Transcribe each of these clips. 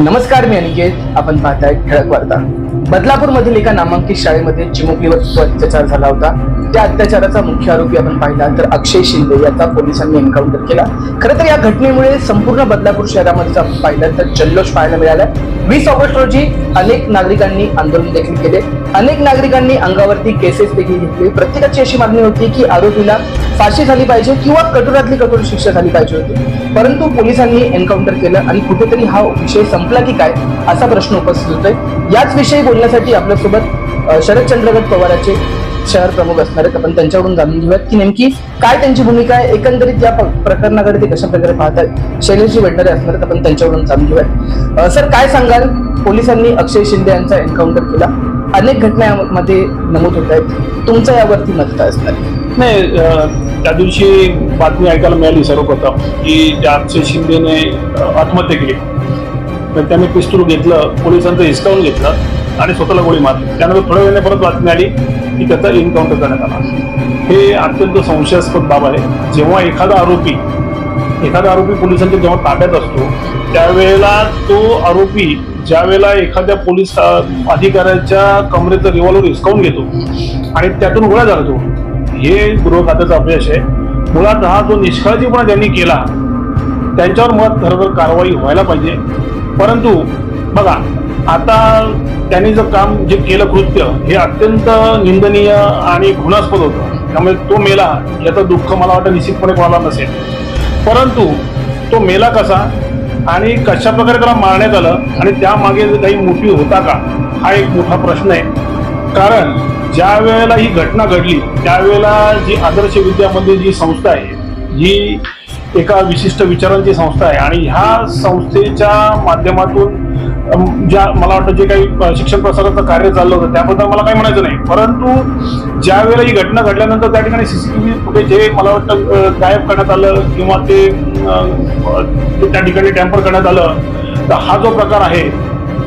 नमस्कार मी अनिकेत. आपण पाहताय ठळक वार्ता. बदलापूर मधील एका नामांकित शाळेमध्ये चिमुकलीवर जो अत्याचार झाला होता. त्या अत्याचाराचा मुख्य आरोपी आपण पाहिला तर अक्षय शिंदे याचा पोलिसांनी एन्काउंटर केला. खरं तर या घटनेमुळे संपूर्ण बदलापूर शहरामध्ये आपण पाहिलं तर जल्लोष पाहायला मिळाला. वीस ऑगस्ट रोजी अनेक नागरिकांनी आंदोलन देखील केले. अनेक नागरिकांनी अंगावरती केसेस देखील घेतले. प्रत्येकाची अशी मागणी होती की आरोपीला फाशी झाली पाहिजे किंवा कठोरातली कठोर शिक्षा झाली पाहिजे होती. परंतु पोलिसांनी एन्काउंटर केलं आणि कुठेतरी हा विषय संपला की काय असा प्रश्न उपस्थित होतोय. याच विषयी बोलण्यासाठी आपल्यासोबत अ, शरदचंद्रगड पवाराचे शहर प्रमुख असणार आहेत. आपण त्यांच्याकडून जाणून घेऊयात की नेमकी काय त्यांची भूमिका आहे एकंदरीत या प्रकरणाकडे ते कशा प्रकारे पाहतात शैलेशजी भंडारे असणार आहेत. आपण त्यांच्याकडून जाणून घेऊयात. सर काय सांगाल? पोलिसांनी अक्षय शिंदे यांचा एन्काउंटर केला. अनेक घटनांमध्ये नमूद होत आहेत. तुमचं यावरती मत काय असणार? नाही त्या दिवशी बातमी ऐकायला मिळाली सर्वप्रथम की त्या अक्षय शिंदेने आत्महत्या केली. तर त्याने पिस्तूल घेतलं पोलिसांचं हिसकावून घेतलं. आणि स्वतःला गोळी मारली. त्यानंतर थोड्या वेळाने परत बातमी आली की त्याचा एन्काउंटर करण्यात आला. हे अत्यंत संशयास्पद बाब आहे. जेव्हा एखादा आरोपी एखादा आरोपी पोलिसांच्या जेव्हा ताब्यात असतो त्यावेळेला तो आरोपी ज्या वेळेला एखाद्या पोलीस अधिकाऱ्याच्या कमरेचं रिव्हॉल्वर हिसकावून घेतो आणि त्यातून गोळ्या झाला हे गृह खात्याचं अपयश आहे. मुळात हा जो निष्काळजीपणा त्यांनी केला त्यांच्यावर मुळात खरोखर कारवाई व्हायला पाहिजे. परंतु बघा आता त्यांनी जर काम जे केलं कृत्य हे अत्यंत निंदनीय आणि घृणास्पद होतं. त्यामुळे तो मेला याचं दुःख मला वाटतं निश्चितपणे कोणाला नसेल. परंतु तो मेला कसा आणि कशा प्रकारे त्याला मारण्यात आलं आणि त्यामागे काही मोठी होता का हा एक मोठा प्रश्न आहे. कारण ज्या वेळेला ही घटना घडली त्यावेळेला जी आदर्श विद्यामध्ये जी संस्था आहे जी एका विशिष्ट विचारांची संस्था आहे आणि ह्या संस्थेच्या माध्यमातून ज्या मला वाटतं जे काही शिक्षण प्रसाराचं कार्य चाललं होतं त्याबद्दल मला काही म्हणायचं नाही. परंतु ज्या वेळेला ही घटना घडल्यानंतर त्या ठिकाणी सीसीटीव्ही फुटेज हे मला वाटतं गायब करण्यात आलं किंवा ते त्या ठिकाणी टॅम्पर करण्यात आलं तर हा जो प्रकार आहे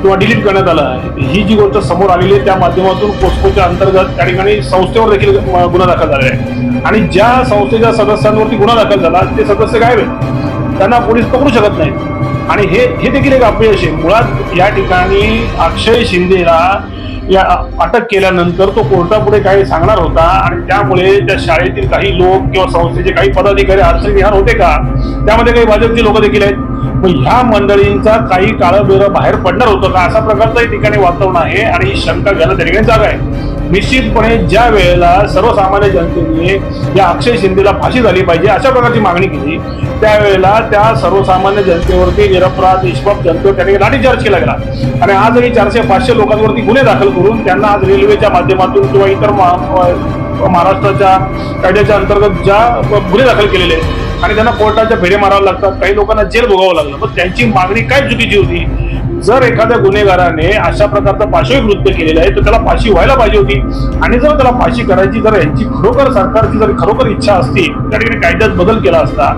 किंवा डिलीट करण्यात आला आहे ही जी गोष्ट समोर आलेली आहे त्या माध्यमातून पोस्कोच्या अंतर्गत त्या ठिकाणी संस्थेवर देखील गुन्हा दाखल झाला आहे. आणि ज्या संस्थेच्या सदस्यांवरती गुन्हा दाखल झाला ते सदस्य गायब आहेत. त्यांना पोलीस पकडू शकत नाहीत. आणि हे हे देखील एक अपयश आहे. मुळात या ठिकाणी अक्षय शिंदेला या अटक केल्यानंतर तो कोर्टापुढे काही सांगणार होता. आणि त्यामुळे त्या शाळेतील काही लोक किंवा संस्थेचे काही पदाधिकारी अडचणविहार होते का? त्यामध्ये काही भाजपचे लोक देखील आहेत. मग ह्या मंडळींचा काही काळं बाहेर पडणार होतं का? अशा प्रकारचं या ठिकाणी वातावरण आहे आणि ही शंका घ्यायला त्या ठिकाणी जागा आहे. निश्चितपणे ज्या वेळेला सर्वसामान्य जनतेने या अक्षय शिंदेला फाशी झाली पाहिजे अशा प्रकारची मागणी केली त्यावेळेला त्या सर्वसामान्य जनतेवरती निरपराध निष्पाप जनतेवर त्या ठिकाणी लाठीचार्ज केला गेला. आणि आजही चारशे पाचशे लोकांवरती गुन्हे दाखल करून त्यांना आज रेल्वेच्या माध्यमातून किंवा इतर महाराष्ट्राच्या कायद्याच्या अंतर्गत ज्या गुन्हे दाखल केलेले आहेत आणि त्यांना कोर्टाच्या भेडे मारावे लागतात काही लोकांना जेल भोगावं लागलं पण त्यांची मागणी काय चुकीची होती? जर एखाद्या गुन्हेगाराने अशा प्रकारचं पाशवी कृत्य केलेलं आहे तर त्याला फाशी व्हायला पाहिजे होती. आणि जर त्याला फाशी करायची जर यांची खरोखर सरकारची जर खरोखर इच्छा असती त्या ठिकाणी कायद्यात बदल केला असता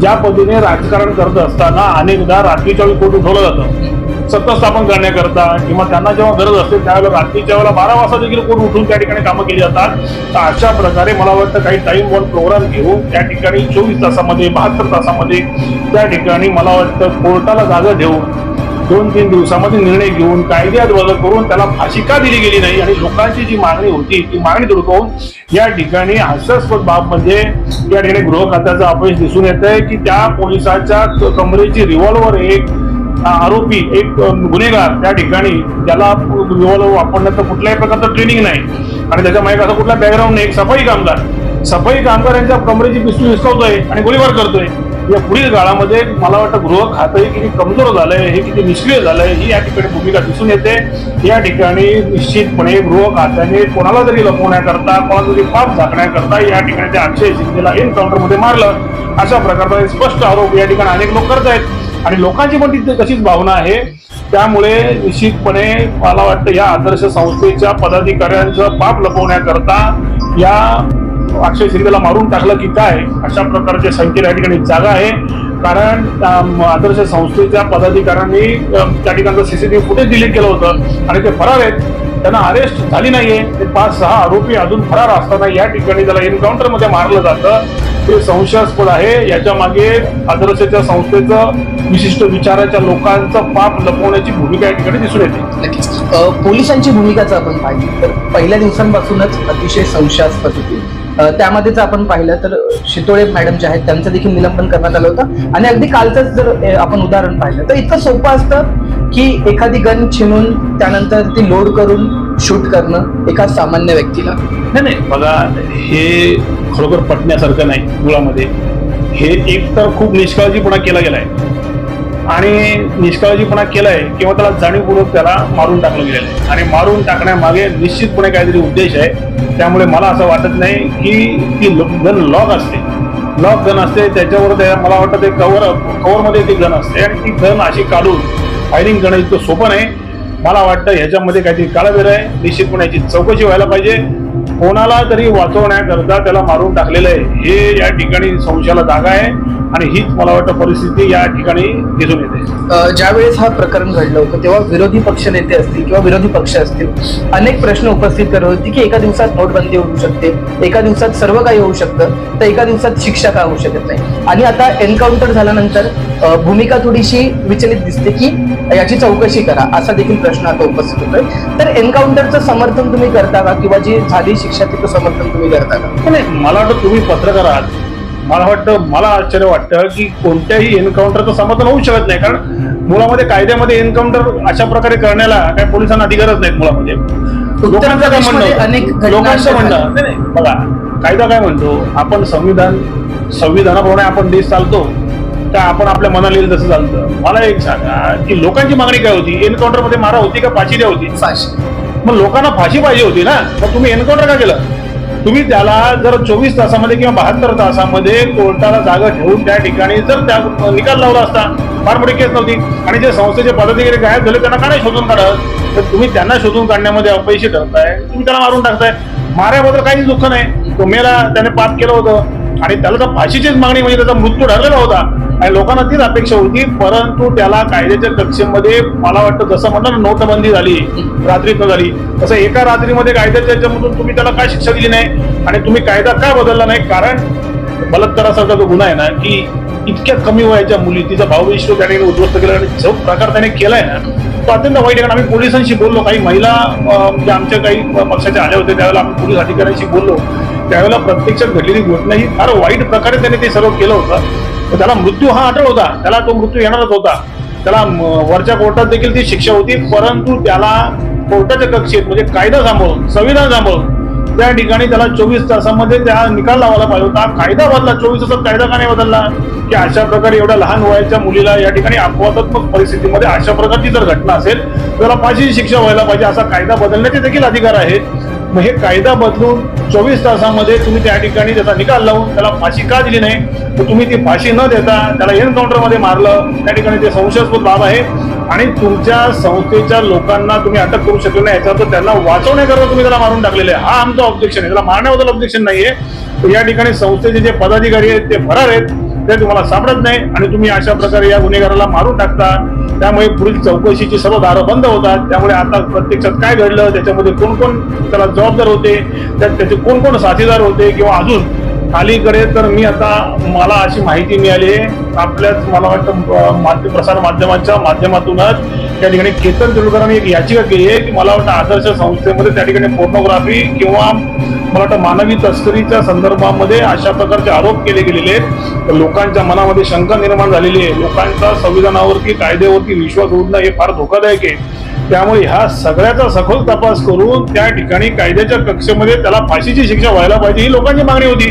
ज्या पद्धतीने राजकारण करत असताना अनेकदा रात्रीच्या वेळी कोर्ट उठवलं जातं. सत्ता स्थापन करण्याकरता किंवा त्यांना जेव्हा गरज असते त्यावेळेला रात्रीच्या वेळेला बारा वाजता देखील कोण उठून त्या ठिकाणी कामं केली जातात. तर अशा प्रकारे मला वाटतं काही टाईम बॉन्ड प्रोग्राम घेऊन त्या ठिकाणी चोवीस तासामध्ये बहात्तर तासामध्ये त्या ठिकाणी मला वाटतं कोर्टाला जागा देऊन दोन तीन दिवसामध्ये निर्णय घेऊन कायद्यात बदल करून त्याला फाशी का दिली गेली नाही आणि लोकांची जी मागणी होती ती मागणी धुडकावून या ठिकाणी हास्यास्पद बाब म्हणजे या ठिकाणी गृह खात्याचं अपयश दिसून येत आहे की त्या पोलिसाच्या कमरेची रिव्हॉल्वर एक आरोपी एक गुन्हेगार त्या ठिकाणी त्याला रिव्हॉल्वर वापरण्याचं कुठल्याही प्रकारचं ट्रेनिंग नाही. आणि त्याच्यामागे असा कुठला बॅकग्राऊंड नाही. एक सफाई कामगार सफाई कामगार यांच्या कमरेची पिस्तूल हिसकावतोय आणि गोळीबार करतोय. या पुढील काळामध्ये मला वाटतं गृह खातं किती कमजोर झालंय हे किती निष्क्रिय झालंय ही या ठिकाणी भूमिका दिसून येते. या ठिकाणी निश्चितपणे गृह खात्याने कोणाला जरी लपवण्याकरता कोणाला तरी पाप झाकण्याकरता या ठिकाणी त्या अक्षय शिंदेला एन्काउंटरमध्ये मारलं अशा प्रकारचा स्पष्ट आरोप या ठिकाणी अनेक लोक करत आहेत. आणि लोकांची पण तिथे तशीच भावना आहे. त्यामुळे निश्चितपणे मला वाटतं या आदर्श संस्थेच्या पदाधिकाऱ्यांचं पाप लपवण्याकरता या अक्षय शिंदेला मारून टाकलं की काय अशा प्रकारच्या संख्येला या ठिकाणी जागा आहे. कारण आदर्श संस्थेच्या पदाधिकाऱ्यांनी त्या ठिकाणचं सीसीटीव्ही फुटेज डिलीट केलं होतं. आणि ते फरार आहेत. त्यांना अरेस्ट झाली नाहीये. ते पाच सहा आरोपी अजून फरार असताना या ठिकाणी त्याला एन्काउंटरमध्ये मारलं जातं. ते संशयास्पद आहे. याच्या मागे आदर्शच्या संस्थेचं विशिष्ट विचाराच्या लोकांचं पाप लपवण्याची भूमिका या ठिकाणी दिसून येते. पोलिसांची भूमिका जर आपण पाहिली तर पहिल्या दिवसांपासूनच अतिशय संशयास्पद होती. त्यामध्येच आपण पाहिलं तर शितोळे मॅडम जे आहेत त्यांचं देखील निलंबन करण्यात आलं होतं. आणि अगदी कालचंच जर आपण उदाहरण पाहिलं तर इतकं सोपं असतं की एखादी गन छिनून त्यानंतर ती लोड करून शूट करणं एका सामान्य व्यक्तीला. नाही नाही बघा हे खरोखर पटण्यासारखं नाही मुळामध्ये. हे एक तर खूप निष्काळजीपणा केला गेलाय. आणि निष्काळजीपणा केलाय किंवा त्याला जाणीवपूर्वक त्याला मारून टाकलं गेलेलं आहे. आणि मारून टाकण्यामागे निश्चितपणे काहीतरी उद्देश आहे. त्यामुळे मला असं वाटत नाही की ती गन लॉक असते. लॉक गन असते त्याच्यावर त्या मला वाटतं ते कवर कवरमध्ये ती गन असते. आणि ती गन अशी काढून फायरिंग करणं इतकं सोपं नाही. मला वाटतं ह्याच्यामध्ये काहीतरी काळाबेर आहे. निश्चितपणे याची चौकशी व्हायला पाहिजे. कोणाला तरी वाचवण्याकरता त्याला मारून टाकलेलं आहे. हे या ठिकाणी संशयाला जागा आहे आणि हीच मला वाटतं परिस्थिती या ठिकाणी दिसून येते. ज्यावेळेस हा प्रकरण घडलं होतं तेव्हा विरोधी पक्ष नेते असतील किंवा विरोधी पक्ष असतील अनेक प्रश्न उपस्थित करत होते की एका दिवसात नोटबंदी होऊ शकते एका दिवसात सर्व काही होऊ शकतं तर एका दिवसात शिक्षा का होऊ शकत नाही? आणि आता एन्काउंटर झाल्यानंतर भूमिका थोडीशी विचलित दिसते की याची चौकशी करा असा देखील प्रश्न आता उपस्थित होतोय. तर एन्काउंटरचं समर्थन तुम्ही करता का? किंवा जी झाली शिक्षा तिचं समर्थन तुम्ही करता का? नाही मला वाटतं तुम्ही पत्रकार आहात. मला वाटतं मला आश्चर्य वाटतं की कोणत्याही एन्काउंटरचं समर्थन होऊ शकत नाही. कारण मुळामध्ये कायद्यामध्ये एन्काउंटर अशा प्रकारे करण्याला काय पोलिसांना अधिकारच नाहीत मुळामध्ये. लोकांचं काय म्हणणं लोकांचं म्हणणं नाही, बघा कायदा काय म्हणतो? आपण संविधान संविधानाप्रमाणे आपण देश चालतो. का आपण आपल्या मनाला येईल तसं चालतं मला एक सांगा की लोकांची मागणी काय होती? एन्काउंटरमध्ये मारा होती का फाशी द्या होती? फाशी. मग लोकांना फाशी पाहिजे होती ना? मग तुम्ही एन्काउंटर का केलं? तुम्ही त्याला जर चोवीस तासामध्ये किंवा बहात्तर तासामध्ये कोर्टाला जागा ठेवून त्या ठिकाणी जर त्या निकाल लावला असता फार मोठी केस नव्हती आणि जे संस्थेचे पदाधिकारी गायब झाले त्यांना का नाही शोधून काढत? तर तुम्ही त्यांना शोधून काढण्यामध्ये अपयशी ठरताय. तुम्ही त्याला मारून टाकताय. माऱ्याबद्दल काहीच दुःख नाही. तो मेला त्याने पाप केलं होतं. आणि त्याला तर फाशीचीच मागणी म्हणजे त्याचा मृत्यू ठरलेला होता. आणि लोकांना तीच अपेक्षा होती परंतु त्याला कायद्याच्या कक्षेमध्ये मला वाटतं जसं म्हणलं ना नोटबंदी झाली रात्रीतनं झाली. तसं एका रात्रीमध्ये कायद्याच्या याच्यामधून तुम्ही त्याला काय शिक्षा दिली नाही आणि तुम्ही कायदा का बदलला नाही? कारण बलात्कारासारखा जो गुन्हा आहे ना की इतक्या कमी वयाच्या मुली तिचा भावविश्व त्याने उद्ध्वस्त केला आणि जो प्रकार त्याने केलाय ना तो अत्यंत वाईट आहे. कारण आम्ही पोलिसांशी बोललो काही महिला म्हणजे आमच्या काही पक्षाच्या आल्या होत्या त्यावेळेला आम्ही पोलीस अधिकाऱ्यांशी बोललो. त्यावेळेला प्रत्यक्षात घडलेली घटना ही फार वाईट प्रकारे त्याने ते सर्व केलं होतं. त्याला मृत्यू हा अटळ होता. त्याला तो मृत्यू येणारच होता. त्याला वरच्या कोर्टात देखील ती शिक्षा होती परंतु त्याला कोर्टाच्या कक्षेत म्हणजे कायदा सांभाळून संविधान सांभाळून त्या ठिकाणी त्याला चोवीस तासामध्ये त्या निकाल लावायला पाहिजे होता. कायदा बदला चोवीस तासात कायदा का नाही बदलला? की अशा प्रकारे एवढ्या लहान वयाच्या मुलीला या ठिकाणी अपवादात्मक परिस्थितीमध्ये अशा प्रकारची जर घटना असेल तर त्याला फाशीची शिक्षा व्हायला पाहिजे. असा कायदा बदलण्याचे देखील अधिकार आहेत. मग हे कायदा बदलून चोवीस तासामध्ये तुम्ही त्या ठिकाणी त्याचा निकाल लावून त्याला फाशी का दिली नाही? तर तुम्ही ती फाशी न देता त्याला एनकाउंटरमध्ये मारलं. त्या ठिकाणी ते संशयास्पद बाब आहे. आणि तुमच्या संस्थेच्या लोकांना तुम्ही अटक करू शकले नाही. याचा अर्थ त्यांना वाचवण्याकरता तुम्ही त्याला मारून टाकलेले आहे. हा आमचं ऑब्जेक्शन आहे. त्याला मारण्याबद्दल ऑब्जेक्शन नाहीये. तर या ठिकाणी संस्थेचे जे पदाधिकारी आहेत ते फरार आहेत ते तुम्हाला सापडत नाही. आणि तुम्ही अशा प्रकारे या गुन्हेगाराला मारून टाकता. त्यामुळे पुढील चौकशीची सर्व दारं बंद होतात. त्यामुळे आता प्रत्यक्षात काय घडलं? त्याच्यामध्ये कोण कोण त्याला जबाबदार होते? त्यात त्याचे कोण कोण साथीदार होते? किंवा अजून अलीकडे तर मी आता मला अशी माहिती मिळाली आहे. आपल्याच मला वाटतं माध्यम माध्य प्रसार माध्यमांच्या माध्यमातूनच त्या ठिकाणी केतन तेंडुलकरांनी एक याचिका केली आहे की मला वाटतं आदर्श संस्थेमध्ये त्या ठिकाणी पोर्नोग्राफी किंवा मला वाटतं मानवी तस्करीच्या संदर्भामध्ये अशा प्रकारचे आरोप केले गेलेले आहेत. तर लोकांच्या मनामध्ये शंका निर्माण झालेली आहे. लोकांचा संविधानावरती कायद्यावरती विश्वास उडणं हे फार धोकादायक आहे. त्यामुळे ह्या सगळ्याचा सखोल तपास करून त्या ठिकाणी कायद्याच्या कक्षेमध्ये त्याला फाशीची शिक्षा व्हायला पाहिजे ही लोकांची मागणी होती.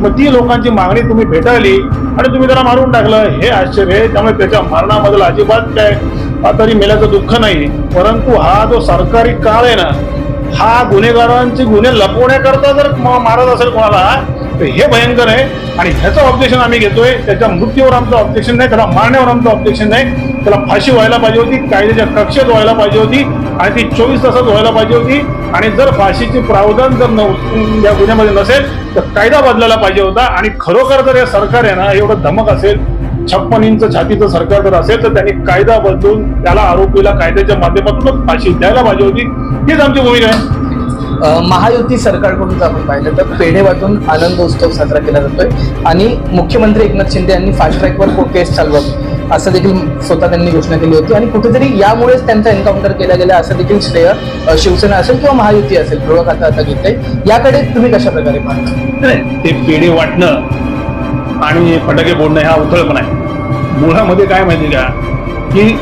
मग ती लोकांची मागणी तुम्ही भेटाळली आणि तुम्ही त्याला मारून टाकलं. हे आश्चर्य आहे. त्यामुळे त्याच्या मरणाबद्दल अजिबात काय पातळी मेल्याचं दुःख नाही. परंतु हा जो सरकारी काळ आहे ना हा गुन्हेगारांचे गुन्हे लपवण्याकरता जर मारत असेल कोणाला तर हे भयंकर आहे. आणि ह्याचं ऑब्जेक्शन आम्ही घेतोय. त्याच्या मृत्यूवर आमचं ऑब्जेक्शन नाही त्याला मारण्यावर आमचं ऑब्जेक्शन नाही. त्याला फाशी व्हायला पाहिजे होती कायद्याच्या कक्षेत व्हायला पाहिजे होती आणि ती चोवीस तासात व्हायला पाहिजे होती. आणि जर फाशीचे प्रावधान जर न- या गुन्ह्यामध्ये नसेल तर कायदा बदलायला पाहिजे होता. आणि खरोखर जर या सरकार आहे ना एवढं धमक असेल छप्पन इंच छातीचं सरकार जर असेल तर त्यांनी कायदा बदलून त्याला आरोपीला कायद्याच्या माध्यमातूनच फाशी द्यायला पाहिजे होती. हीच आमची भूमिका आहे. महायुती सरकारकडून जर आपण पाहिलं तर पेढे वाटून आनंद उत्सव साजरा केला जातोय आणि मुख्यमंत्री एकनाथ शिंदे यांनी फास्ट ट्रॅकवर केस चालवावी असं देखील स्वतः त्यांनी घोषणा केली होती आणि कुठेतरी यामुळेच त्यांचा एन्काउंटर केला गेला असं देखील श्रेय शिवसेना असेल किंवा महायुती असेल प्रवक आता आता घेते याकडे तुम्ही कशा प्रकारे पाहता ते पेढे वाटणं आणि फटाके फोडणं हा उथळपणा आहे. मुळामध्ये काय माहिती का? की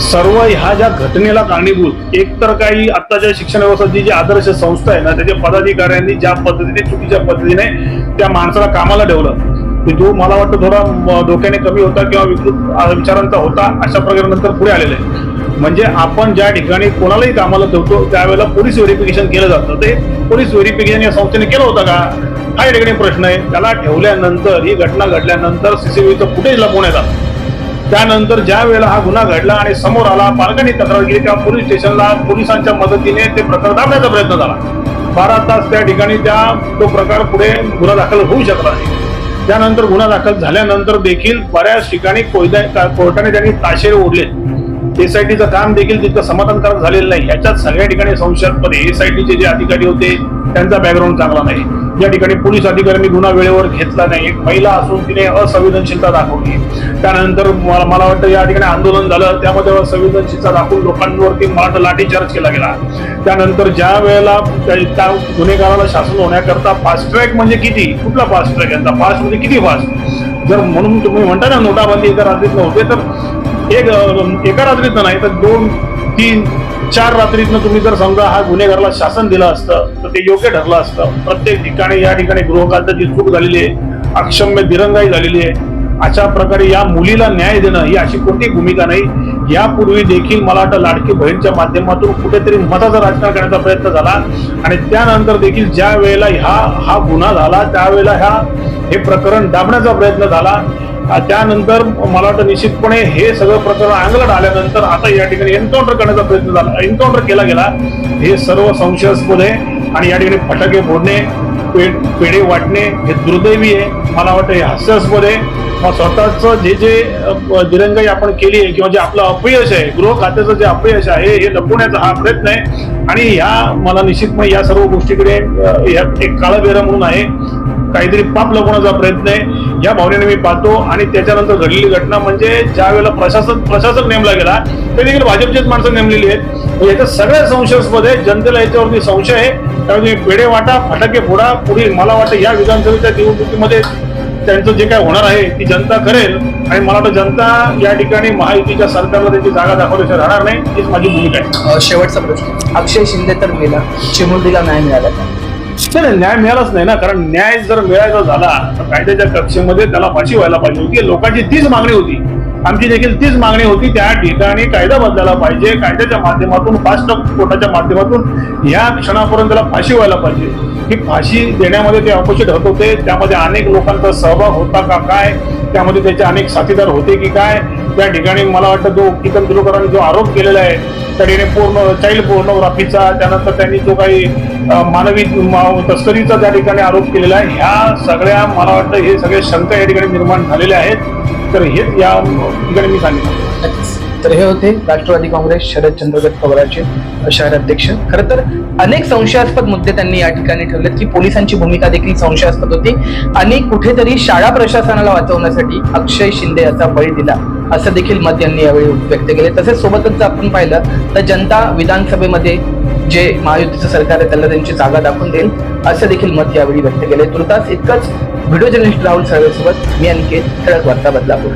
सर्व ह्या ज्या घटनेला कारणीभूत एक तर काही आत्ताच्या शिक्षण व्यवस्थेची जी आदर्श संस्था आहे ना त्याच्या पदाधिकाऱ्यांनी ज्या पद्धतीने चुकीच्या पद्धतीने त्या माणसाला कामाला ठेवलं. की जो मला वाटतं थोडा धोक्याने डोक्याने कमी होता किंवा विकृत विचारांचा होता अशा प्रकारे नंतर पुढे आलेलं आहे. म्हणजे आपण ज्या ठिकाणी कोणालाही कामाला ठेवतो त्यावेळेला पोलीस व्हेरिफिकेशन केलं जातं. ते पोलीस व्हेरिफिकेशन या संस्थेने केलं होतं का? हा या ठिकाणी प्रश्न आहे. त्याला ठेवल्यानंतर ही घटना घडल्यानंतर सीसीटीव्हीचं फुटेज लपवण्यात आलं त्यानंतर ज्या वेळेला हा गुन्हा घडला आणि समोर आला पालकांनी तक्रार केली तेव्हा पोलीस स्टेशनला पोलिसांच्या मदतीने ते प्रकार दाबण्याचा प्रयत्न झाला. बारा तास त्या ठिकाणी त्या तो प्रकार पुढे गुन्हा दाखल होऊ शकला नाही. त्यानंतर गुन्हा दाखल झाल्यानंतर देखील बऱ्याच ठिकाणी कोयदा कोर्टाने त्यांनी ताशेरे ओढले एसआयटीचं काम देखील तितकं समाधानकारक झालेलं नाही. याच्यात सगळ्या ठिकाणी संशयास्पद एसआयटीचे जे अधिकारी होते त्यांचा बॅकग्राऊंड चांगला नाही. या ठिकाणी पोलीस अधिकाऱ्यांनी गुन्हा वेळेवर घेतला नाही एक महिला असून तिने असंवेदनशीलता दाखवली. त्यानंतर मला वाटतं या ठिकाणी आंदोलन झालं त्यामध्ये असंवेदनशीलता दाखवून लोकांवरती मला लाठीचार्ज केला गेला. त्यानंतर ज्या वेळेला त्या त्या गुन्हेगाराला शासन होण्याकरता फास्ट ट्रॅक म्हणजे किती? कुठला फास्ट ट्रॅक यांचा फास्ट म्हणजे किती फास्ट जर म्हणून तुम्ही म्हणता ना नोटाबंदी एका रात्रीत नव्हते तर एक एका रात्रीत नाही तर दोन तीन चार रात्रीतनं तुम्ही जर समजा हा गुन्हेगारला शासन दिलं असतं तर ते योग्य ठरलं असतं. प्रत्येक ठिकाणी या ठिकाणी गृहकांताची चूक झालेली आहे अक्षम्य दिरंगाई झालेली आहे. अशा प्रकारे या मुलीला न्याय देणं ही अशी कोणती भूमिका नाही. यापूर्वी देखील मला वाटतं लाडकी बहीणच्या माध्यमातून कुठेतरी मताचं राजकारण करण्याचा प्रयत्न झाला. आणि त्यानंतर देखील ज्या वेळेला ह्या हा गुन्हा झाला त्यावेळेला ह्या हे प्रकरण दाबण्याचा प्रयत्न झाला. त्यानंतर मला वाटतं निश्चितपणे हे सगळं प्रकरण अंगलट आल्यानंतर आता या ठिकाणी एन्काउंटर करण्याचा प्रयत्न झाला. एन्काउंटर केला गेला. हे सर्व संशयास्पद आहे आणि या ठिकाणी फटाके फोडणे पे- पेढे वाटणे हे दुर्दैवी आहे. मला वाटतं हे हास्यास्पद आहे. मग स्वतःच जे जे दिरंगाई आपण केली आहे किंवा जे आपलं अपयश आहे गृह खात्याचं जे अपयश आहे हे लपवण्याचा हा प्रयत्न आहे. आणि ह्या मला निश्चितपणे या सर्व गोष्टीकडे अ, ह्या एक काळबेरा म्हणून आहे. काहीतरी पाप लपवण्याचा प्रयत्न आहे. या भावनेने मी पाहतो आणि त्याच्यानंतर घडलेली घटना म्हणजे ज्या वेळेला प्रशासन प्रशासक नेमला गेला ते देखील भाजपचेच माणसं नेमलेली आहेत. म्हणजे याच्या सगळ्या संशयास्पद आहे जनतेला याच्यावरती संशय आहे. त्यामुळे तुम्ही पेढे वाटा फटाके फोडा पुढील मला वाटतं या विधानसभेच्या निवडणुकीमध्ये त्यांचं जे काय होणार आहे ती जनता करेल. आणि मला वाटतं जनता या ठिकाणी महायुतीच्या सरकारला त्याची जागा दाखवल्याशिवाय राहणार नाही हीच माझी भूमिका आहे. शेवटचा प्रश्न. अक्षय शिंदे तर मेला. चिमुरडीला न्याय मिळाला. नाही नाही, न्याय मिळालाच नाही ना. कारण न्याय जर मिळायचा झाला तर कायद्याच्या कक्षेमध्ये त्याला फाशी व्हायला पाहिजे होती. लोकांची तीच मागणी होती. आमची देखील तीच मागणी होती त्या ठिकाणी कायदा बदलायला पाहिजे कायद्याच्या माध्यमातून फास्ट कोर्टाच्या माध्यमातून या क्षणापर्यंत त्याला फाशी व्हायला पाहिजे. ही फाशी देण्यामध्ये ते अपोषित होत होते त्यामध्ये अनेक लोकांचा सहभाग होता का काय त्यामध्ये त्याचे अनेक साथीदार होते की काय त्या ठिकाणी मला वाटतं जो किकन दिलोकरांनी जो आरोप केलेला आहे त्या ठिकाणी पूर्ण चाइल्ड पोर्नोग्राफीचा त्यानंतर त्यांनी जो काही मानवी तस्करीचा त्या ठिकाणी आरोप केलेला आहे ह्या सगळ्या मला वाटतं हे सगळे शंका या ठिकाणी निर्माण झालेल्या आहेत. तर हेच या ठिकाणी मी सांगितलं. तर हे होते राष्ट्रवादी काँग्रेस शरद चंद्रगत पवारांचे शहर अध्यक्ष. खर तर अनेक संशयास्पद मुद्दे त्यांनी या ठिकाणी ठेवलेत की पोलिसांची भूमिका देखील संशयास्पद होती. आणि कुठेतरी शाळा प्रशासनाला वाचवण्यासाठी अक्षय शिंदे याचा बळी दिला. असं देखील मत यांनी यावेळी व्यक्त केले. तसेच सोबतच जर आपण पाहिलं तर जनता विधानसभेमध्ये जे महायुतीचं सरकार आहे त्याला त्यांची जागा दाखवून देईल असं देखील मत यावेळी व्यक्त केले. तुर्तास इतकंच. व्हिडिओ जर्नलिस्ट राहुल साळवेसोबत मी अनिकेत ठळक वार्ता बदलापूर